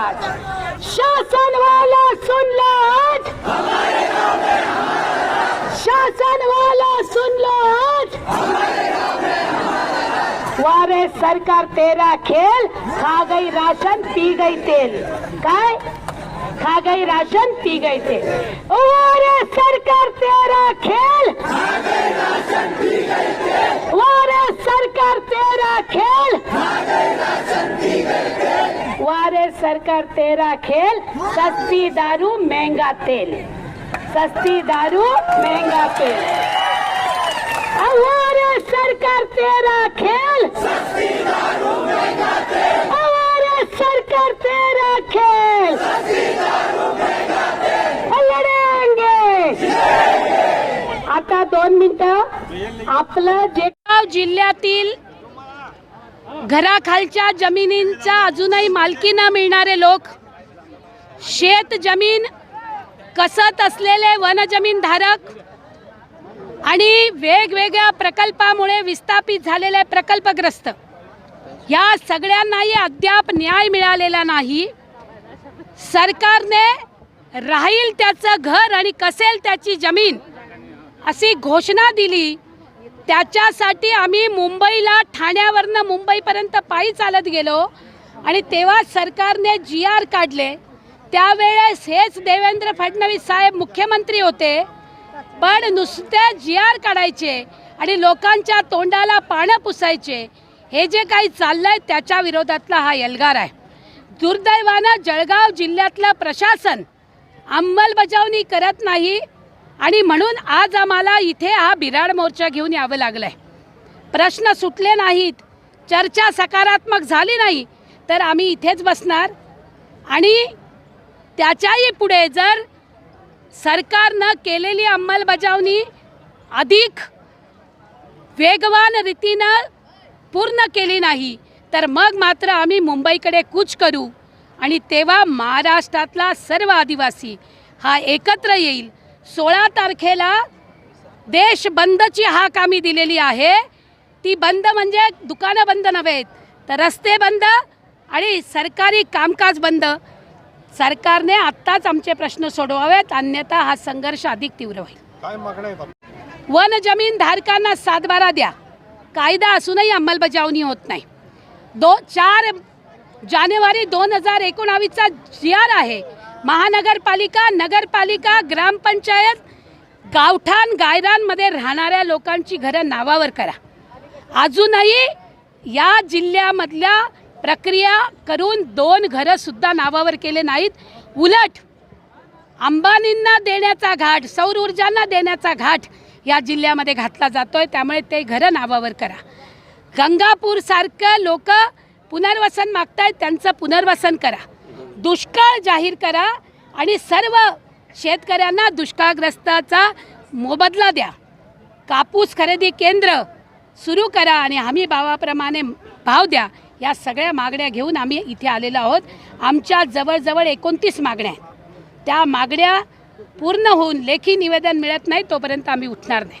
साथ शासन वाला सुन लो आज शासन वाला सुन लो आज वारे सरकार तेरा खेल खा गई राशन पी गई तेल. काय? खा गई राशन पी गई तेल. वारे सरकार तेरा खेल सरकार तेरा खेल सस्ती दारू महंगा तेल। सस्ती दारू महंगा तेल। हमारे सरकार तेरा खेल हमारे सरकार तेरा खेल लढेंगे आता दोन मिनिटं आपलं जे जिल्ह्यातील घराखालच्या जमिनींचा अजूनही मालकी न मिळणारे लोक शेत जमीन कसत असलेले वनजमीन धारक आणि वेगवेगळ्या प्रकल्पामुळे विस्थापित झालेले प्रकल्पग्रस्त या सगळ्यांनाही अद्याप न्याय मिळालेला नाही. सरकारने राहील त्याचं घर आणि कसेल त्याची जमीन अशी घोषणा दिली. त्याच्यासाठी आम्ही मुंबईला ठाण्यावरनं मुंबईपर्यंत पायी चालत गेलो. आणि तेव्हा सरकारने जी आर काढले. त्यावेळेस हेच देवेंद्र फडणवीस साहेब मुख्यमंत्री होते. पण नुसते जी आर काढायचे आणि लोकांच्या तोंडाला पानं पुसायचे. हे जे काही चाललंय त्याच्या विरोधातला हा एल्गार आहे. दुर्दैवानं जळगाव जिल्ह्यातलं प्रशासन अंमलबजावणी करत नाही. आणि म्हणून आज आम्हाला इथे हा बिराड मोर्चा घेऊन यावं लागलं आहे प्रश्न सुटले नाहीत चर्चा सकारात्मक झाली नाही तर आम्ही इथेच बसणार. आणि त्याच्याही पुढे जर सरकारनं केलेली अंमलबजावणी अधिक वेगवान रीतीनं पूर्ण केली नाही तर मग मात्र आम्ही मुंबईकडे कूच करू. आणि तेव्हा महाराष्ट्रातला सर्व आदिवासी हा एकत्र येईल सोळा तारखेला देश बंदची हाक आम्ही दिलेली आहे. ती बंद म्हणजे दुकानं बंद नव्हेत तर रस्ते बंद आणि सरकारी कामकाज बंद. सरकारने आत्ताच आमचे प्रश्न सोडवावेत अन्यथा हा संघर्ष अधिक तीव्र होईल? वन जमीन धारकांना सातबारा द्या. कायदा असूनही अंमलबजावणी होत नाही. दो चार जानेवारी दोन हजार एकोणावीसचा जी आर आहे महानगरपालिका नगरपालिका ग्रामपंचायत गावठाण गायरांमध्ये राहणाऱ्या लोकांची घरं नावावर करा. अजूनही या जिल्ह्यामधल्या प्रक्रिया करून दोन घरंसुद्धा नावावर केले नाहीत. उलट अंबानींना देण्याचा घाट सौर ऊर्जांना देण्याचा घाट या जिल्ह्यामध्ये घातला जातोय. त्यामुळे ते घरं नावावर करा. गंगापूरसारखं लोक पुनर्वसन मागतायत त्यांचं पुनर्वसन करा. दुष्काळ जाहीर करा आणि सर्व शेतकऱ्यांना दुष्काळग्रस्ताचा मोबदला द्या. कापूस खरेदी केंद्र सुरू करा आणि हमी भावाप्रमाणे भाव द्या. या सगळ्या मागण्या घेऊन आम्ही इथे आलेलो आहोत. आमच्या जवळजवळ एकोणतीस मागण्या आहेत. त्या मागण्या पूर्ण होऊन लेखी निवेदन मिळत नाही तोपर्यंत आम्ही उठणार नाही.